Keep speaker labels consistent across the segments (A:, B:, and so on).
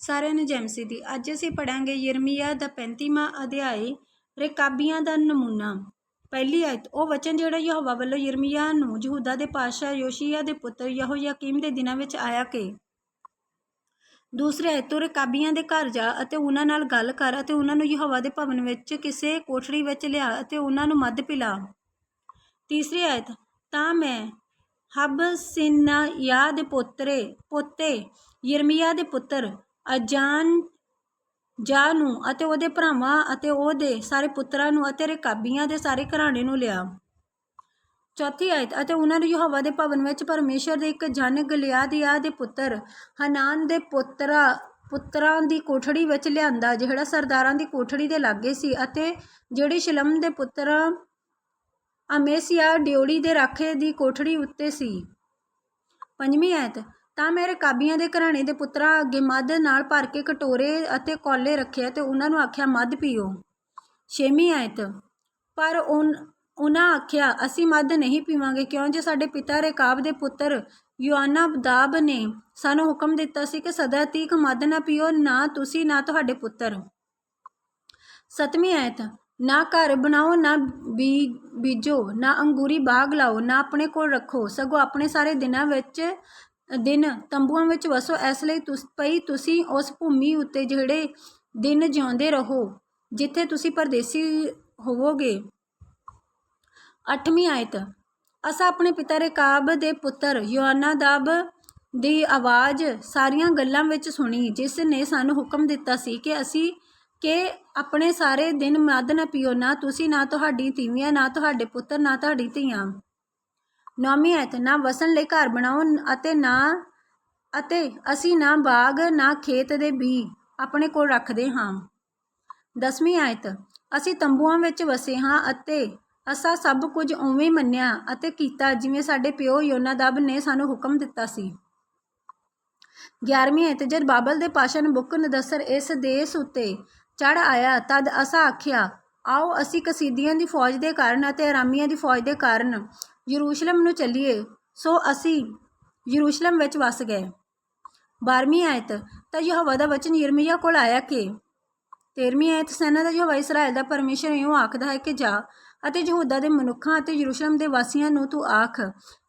A: ਸਾਰਿਆਂ ਨੂੰ ਜੈ ਮਸੀਹ ਦੀ। ਅੱਜ ਅਸੀਂ ਪੜਾਂਗੇ ਯਰਮੀਆ ਦਾ 35ਵਾਂ ਅਧਿਆਇ, ਰਕਾਬੀਆਂ ਦਾ ਨਮੂਨਾ। ਪਹਿਲੀ ਆਇਤ, ਉਹ ਵਚਨ ਜਿਹੜਾ ਯਹੋਵਾ ਵੱਲੋਂ ਯਰਮੀਆ ਨੂੰ ਯਹੂਦਾ ਦੇ ਪਾਤਸ਼ਾਹ ਯੋਸ਼ੀਆ ਦੇ ਪੁੱਤਰ ਯਹੋਯਾਕੀਮ ਦੇ ਦਿਨਾਂ ਵਿੱਚ ਆਇਆ ਕਿ ਦੂਸਰੇ ਆਇਤ, ਤੂੰ ਰਕਾਬੀਆਂ ਦੇ ਘਰ ਜਾ ਅਤੇ ਉਹਨਾਂ ਨਾਲ ਗੱਲ ਕਰ ਅਤੇ ਉਹਨਾਂ ਨੂੰ ਯਹੋਵਾ ਦੇ ਭਵਨ ਵਿੱਚ ਕਿਸੇ ਕੋਠੜੀ ਵਿੱਚ ਲਿਆ ਅਤੇ ਉਹਨਾਂ ਨੂੰ ਮੱਧ ਪਿਲਾ। ਤੀਸਰੀ ਆਇਤ, ਤਾਂ ਮੈਂ ਹਬਸਿਨਾਯਾ ਦੇ ਪੋਤਰੇ, ਪੋਤੇ ਯਰਮੀਆ ਦੇ ਪੁੱਤਰ ਅਜਾਨ ਜਾ ਨੂੰ ਅਤੇ ਉਹਦੇ ਭਰਾਵਾਂ ਅਤੇ ਉਹਦੇ ਸਾਰੇ ਪੁੱਤਰਾਂ ਨੂੰ ਅਤੇ ਰਕਾਬੀਆਂ ਦੇ ਸਾਰੇ ਘਰਾਣੇ ਨੂੰ ਲਿਆ। ਚੌਥੀ ਆਇਤ, ਅਤੇ ਉਹਨਾਂ ਨੂੰ ਯਹੋਵਾ ਦੇ ਭਵਨ ਵਿੱਚ ਪਰਮੇਸ਼ਰ ਦੇ ਇੱਕ ਜਨ ਗਲਿਆਦੀਆ ਦੇ ਪੁੱਤਰ ਹਨਾਨ ਦੇ ਪੁੱਤਰਾ, ਪੁੱਤਰਾਂ ਦੀ ਕੋਠੜੀ ਵਿੱਚ ਲਿਆਂਦਾ, ਜਿਹੜਾ ਸਰਦਾਰਾਂ ਦੀ ਕੋਠੜੀ ਦੇ ਲਾਗੇ ਸੀ ਅਤੇ ਜਿਹੜੀ ਸ਼ਲਮ ਦੇ ਪੁੱਤਰਾਂ ਅਮੇਸੀਆ ਡਿਓੜੀ ਦੇ ਰਾਖੇ ਦੀ ਕੋਠੜੀ ਉੱਤੇ ਸੀ। ਪੰਜਵੀਂ ਆਇਤ ਤਾਂ ਮੈਂ ਕਾਬੀਆਂ ਦੇ ਘਰਾਣੇ ਦੇ ਪੁੱਤਰਾਂ ਅੱਗੇ ਮੱਧ ਨਾਲ ਭਰ ਕੇ ਕਟੋਰੇ ਅਤੇ ਕੌਲੇ ਰੱਖੇ ਅਤੇ ਉਹਨਾਂ ਨੂੰ ਆਖਿਆ, ਮੱਧ ਪੀਓ। ਛੇਵੀਂ ਆਇਤ। ਪਰ ਉਹਨਾਂ ਆਖਿਆ, ਅਸੀਂ ਮੱਧ ਨਹੀਂ ਪੀਵਾਂਗੇ, ਕਿਉਂ? ਜੇ ਸਾਡੇ ਪਿਤਾ ਰੇਕਾਬ ਦੇ ਪੁੱਤਰ ਯੋਆਨਾ ਅਬਦਾਬ ਨੇ ਸਾਨੂੰ ਹੁਕਮ ਦਿੱਤਾ ਸੀ ਕਿ ਸਦਾ ਤੀਕ ਮੱਧ ਨਾ ਪੀਓ, ਨਾ ਤੁਸੀਂ, ਨਾ ਤੁਹਾਡੇ ਪੁੱਤਰ। ਸਤਵੀਂ ਆਇਤ। ਨਾ ਘਰ ਬਣਾਓ, ਨਾ ਬੀ, ਬੀਜੋ, ਨਾ ਅੰਗੂਰੀ ਬਾਗ ਲਾਓ, ਨਾ ਆਪਣੇ ਕੋਲ ਰੱਖੋ, ਸਗੋਂ ਆਪਣੇ ਸਾਰੇ ਦਿਨਾਂ ਵਿੱਚ ਦਿਨ ਤੰਬੂਆਂ ਵਿੱਚ ਵਸੋ, ਇਸ ਲਈ ਤੁਸ, ਪਈ ਤੁਸੀਂ ਉਸ ਭੂਮੀ ਉੱਤੇ ਜਿਹੜੇ ਦਿਨ ਜਿਉਂਦੇ ਰਹੋ, ਜਿੱਥੇ ਤੁਸੀਂ ਪਰਦੇਸੀ ਹੋਵੋਗੇ। ਅੱਠਵੀਂ ਆਇਤ। ਅਸਾਂ ਆਪਣੇ ਪਿਤਾ ਰੇਕਾਬ ਦੇ ਪੁੱਤਰ ਯੋਆਨਾਦਾਬ ਦੀ ਆਵਾਜ਼ ਸਾਰੀਆਂ ਗੱਲਾਂ ਵਿੱਚ ਸੁਣੀ, ਜਿਸ ਨੇ ਸਾਨੂੰ ਹੁਕਮ ਦਿੱਤਾ ਸੀ ਕਿ ਅਸੀਂ, ਕਿ ਆਪਣੇ ਸਾਰੇ ਦਿਨ ਮਦ ਨਾ ਪੀਓ, ਨਾ ਤੁਸੀਂ, ਨਾ ਤੁਹਾਡੀ ਤੀਵੀਆਂ, ਨਾ ਤੁਹਾਡੇ ਪੁੱਤਰ, ਨਾ ਤੁਹਾਡੀ ਧੀਆਂ। ਨੌਵੀਂ ਆਇਤ ਨਾ ਵਸਣ ਲਈ ਘਰ ਬਣਾਓ ਅਤੇ ਨਾ, ਅਤੇ ਅਸੀਂ ਨਾ ਬਾਗ, ਨਾ ਖੇਤ ਦੇ ਬੀ ਆਪਣੇ ਕੋਲ ਰੱਖਦੇ ਹਾਂ। ਦਸਵੀਂ ਆਇਤ, ਅਸੀਂ ਤੰਬੂਆਂ ਵਿੱਚ ਵਸੇ ਹਾਂ ਅਤੇ ਅਸਾਂ ਸਭ ਕੁਝ ਉਵੇਂ ਮੰਨਿਆ ਅਤੇ ਕੀਤਾ ਜਿਵੇਂ ਸਾਡੇ ਪਿਓ ਯੋਨਾਦਬ ਨੇ ਸਾਨੂੰ ਹੁਕਮ ਦਿੱਤਾ ਸੀ। 11ਵੀਂ ਆਇਤ, ਜਦ ਬਾਬਲ ਦੇ ਪਾਸ਼ਾ ਨਬੁਕਨਦਸਰ ਇਸ ਦੇਸ਼ ਉੱਤੇ ਚੜ ਆਇਆ, ਤਦ ਅਸਾਂ ਆਖਿਆ, ਆਓ, ਅਸੀਂ ਕਸੀਦੀਆਂ ਦੀ ਫੌਜ ਦੇ ਕਾਰਨ ਅਤੇ ਆਰਾਮੀਆਂ ਦੀ ਫੌਜ ਦੇ ਕਾਰਨ ਯਰੂਸ਼ਲਮ ਨੂੰ ਚੱਲੀਏ। ਸੋ ਅਸੀਂ ਯਰੂਸ਼ਲਮ ਵਿੱਚ ਵਸ ਗਏ। 12ਵੀਂ ਆਇਤ, ਤਾਂ ਯਹੋਵਾ ਦਾ ਵਚਨ ਯਿਰਮੀਆ ਕੋਲ ਆਇਆ ਕਿ 13ਵੀਂ ਆਇਤ, ਸੈਨਾ ਦਾ ਯਹੋਵਾ ਇਸਰਾਇਲ ਦਾ ਪਰਮੇਸ਼ਰ ਇਉਂ ਆਖਦਾ ਹੈ ਕਿ ਜਾ ਅਤੇ ਯਹੂਦਾ ਦੇ ਮਨੁੱਖਾਂ ਅਤੇ ਯਰੂਸ਼ਲਮ ਦੇ ਵਾਸੀਆਂ ਨੂੰ ਤੂੰ ਆਖ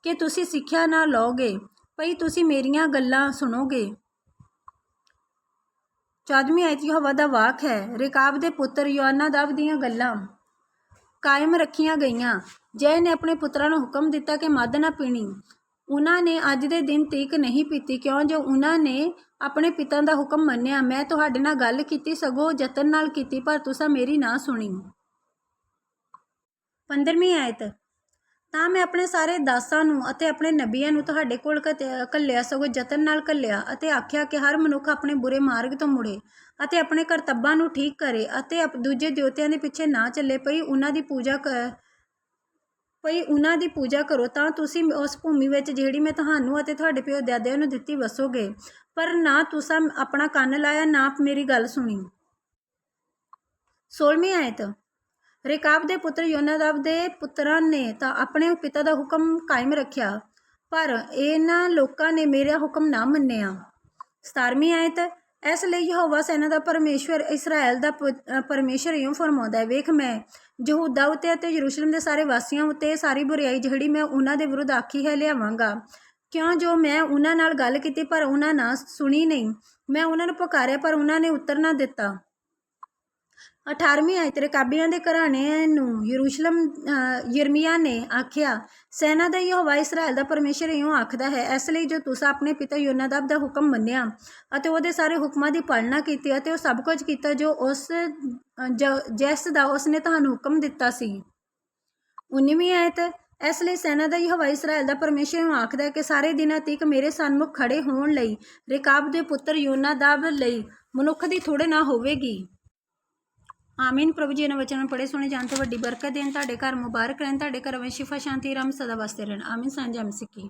A: ਕਿ ਤੁਸੀਂ ਸਿੱਖਿਆ ਨਾ ਲਓਗੇ, ਭਈ ਤੁਸੀਂ ਮੇਰੀਆਂ ਗੱਲਾਂ ਸੁਣੋਗੇ। 14ਵੀਂ ਆਇਤ, ਯਹੋਵਾ ਦਾ ਵਾਕ ਹੈ, ਰੇਕਾਬ ਦੇ ਪੁੱਤਰ ਯੋਨਾ ਦਾਵ ਦੀਆਂ ਗੱਲਾਂ। ਕਾਇਮ ਰੱਖੀਆਂ ਗਈਆਂ। ਜੈ ਨੇ ਆਪਣੇ ਪੁੱਤਰਾਂ ਨੂੰ ਹੁਕਮ ਦਿੱਤਾ ਕਿ ਮਦ ਨਾ ਪੀਣੀ। ਉਹਨਾਂ ਨੇ ਅੱਜ ਦੇ ਦਿਨ ਤੀਕ ਨਹੀਂ ਪੀਤੀ, ਕਿਉਂ? ਜੋ ਉਹਨਾਂ ਨੇ ਆਪਣੇ ਪਿਤਾ ਦਾ ਹੁਕਮ ਮੰਨਿਆ, ਮੈਂ ਤੁਹਾਡੇ ਨਾਲ ਗੱਲ ਕੀਤੀ, ਸਗੋਂ ਯਤਨ ਨਾਲ ਕੀਤੀ, ਪਰ ਤੁਸੀਂ ਮੇਰੀ ਨਾ ਸੁਣੀ। 15ਵੀਂ ਆਇਤ। ਤਾਂ ਮੈਂ ਆਪਣੇ ਸਾਰੇ ਦਾਸਾਂ ਨੂੰ ਅਤੇ ਆਪਣੇ ਨਬੀਆਂ ਨੂੰ ਤੁਹਾਡੇ ਕੋਲ ਕੱਲਿਆ ਸਗੋਂ ਯਤਨ ਨਾਲ ਕੱਲਿਆ ਅਤੇ ਆਖਿਆ ਕਿ ਹਰ ਮਨੁੱਖ ਆਪਣੇ ਬੁਰੇ ਮਾਰਗ ਤੋਂ ਮੁੜੇ ਅਤੇ ਆਪਣੇ ਕਰਤੱਬਾਂ ਨੂੰ ਠੀਕ ਕਰੇ ਅਤੇ ਦੂਜੇ ਦੇਵਤਿਆਂ ਦੇ ਪਿੱਛੇ ਨਾ ਚੱਲੇ, ਪਈ ਉਹਨਾਂ ਦੀ ਪੂਜਾ ਪਈ ਉਹਨਾਂ ਦੀ ਪੂਜਾ ਕਰੋ, ਤਾਂ ਤੁਸੀਂ ਉਸ ਭੂਮੀ ਵਿੱਚ ਜਿਹੜੀ ਮੈਂ ਤੁਹਾਨੂੰ ਅਤੇ ਤੁਹਾਡੇ ਪਿਓ ਦਾਦਿਆਂ ਨੂੰ ਦਿੱਤੀ ਵਸੋਗੇ। ਪਰ ਨਾ ਤੁਸੀਂ ਆਪਣਾ ਕੰਨ ਲਾਇਆ, ਨਾ ਮੇਰੀ ਗੱਲ ਸੁਣੀ। 16ਵੀਂ ਆਇਤ। ਰੇਕਾਬ ਦੇ ਪੁੱਤਰ ਯੋਨਾਦਾਬ ਦੇ ਪੁੱਤਰਾਂ ਨੇ ਤਾਂ ਆਪਣੇ ਪਿਤਾ ਦਾ ਹੁਕਮ ਕਾਇਮ ਰੱਖਿਆ, ਪਰ ਇਹਨਾਂ ਲੋਕਾਂ ਨੇ ਮੇਰਾ ਹੁਕਮ ਨਾ ਮੰਨਿਆ। 17ਵੀਂ ਆਇਤ। ਇਸ ਲਈ ਯਹੋਵਾ ਸੈਨਾ ਦਾ ਪਰਮੇਸ਼ਵਰ ਇਸਰਾਇਲ ਦਾ ਪਰਮੇਸ਼ਰ ਇਉਂ ਫਰਮਾਉਂਦਾ ਹੈ, ਵੇਖ, ਮੈਂ ਯਹੂਦਾ ਉਤੇ ਅਤੇ ਯਰੂਸ਼ਲਮ ਦੇ ਸਾਰੇ ਵਾਸੀਆਂ ਉਤੇ ਸਾਰੀ ਬੁਰੀਾਈ ਜਿਹੜੀ ਮੈਂ ਉਹਨਾਂ ਦੇ ਵਿਰੁੱਧ ਆਖੀ ਹੈ, ਲਿਆਵਾਂਗਾ। ਕਿਉਂ ਜੋ ਮੈਂ ਉਹਨਾਂ ਨਾਲ ਗੱਲ ਕੀਤੀ ਪਰ ਉਹਨਾਂ ਨਾ ਸੁਣੀ ਨਹੀਂ। ਮੈਂ ਉਹਨਾਂ ਨੂੰ ਪੁਕਾਰਿਆ ਪਰ ਉਹਨਾਂ ਨੇ ਉੱਤਰ ਨਾ ਦਿੱਤਾ। 18ਵੀਂ ਆਇਤ ਰਕਾਬੀਆਂ ਦੇ ਘਰਾਣੇ ਨੂੰ ਯਰੂਸ਼ਲਮ ਯਰਮੀਆ ਨੇ ਆਖਿਆ, ਸੈਨਾ ਦਾ ਯਹੋਵਾ ਇਸਰਾਇਲ ਦਾ ਪਰਮੇਸ਼ਰ ਇਉਂ ਆਖਦਾ ਹੈ, ਇਸ ਲਈ ਜੋ ਤੁਸੀਂ ਆਪਣੇ ਪਿਤਾ ਯੋਨਾਦਾਬ ਦਾ ਹੁਕਮ ਮੰਨਿਆ ਅਤੇ ਉਹਦੇ ਸਾਰੇ ਹੁਕਮਾਂ ਦੀ ਪਾਲਣਾ ਕੀਤੀ ਅਤੇ ਉਹ ਸਭ ਕੁਝ ਕੀਤਾ ਜੋ ਉਸ ਜੈਸ ਦਾ ਉਸ ਨੇ ਤੁਹਾਨੂੰ ਹੁਕਮ ਦਿੱਤਾ ਸੀ। 19ਵੀਂ ਆਇਤ, ਇਸ ਲਈ ਸੈਨਾ ਦਾ ਯਹੋਵਾ ਇਸਰਾਇਲ ਦਾ ਪਰਮੇਸ਼ਰ ਇਉਂ ਆਖਦਾ ਹੈ ਕਿ ਸਾਰੇ ਦਿਨਾਂ ਤੀਕ ਮੇਰੇ ਸਨਮੁਖ ਖੜੇ ਹੋਣ ਲਈ, ਰੇਕਾਬ ਦੇ ਪੁੱਤਰ ਯੋਨਾਦਾਬ ਲਈ ਮਨੁੱਖ ਦੀ ਥੋੜੇ ਨਾ ਹੋਵੇਗੀ। ਆਮੀਨ। ਪ੍ਰਭੂ ਜੀ ਨੇ ਵਚਨ ਪੜੇ ਸੁਣੇ ਜਾਣ ਤੇ ਵੱਡੀ ਬਰਕਤ ਦੇਣ। ਤੁਹਾਡੇ ਘਰ ਮੁਬਾਰਕ ਰਹਿਣ। ਤੁਹਾਡੇ ਘਰ ਵਿੱਚ ਸ਼ਿਫਾ, ਸ਼ਾਂਤੀ ਰਮ ਸਦਾ ਵਸਦੇ ਰਹਿਣ। ਆਮੀਨ। ਸਾਂਝਾ ਮਸੀਹ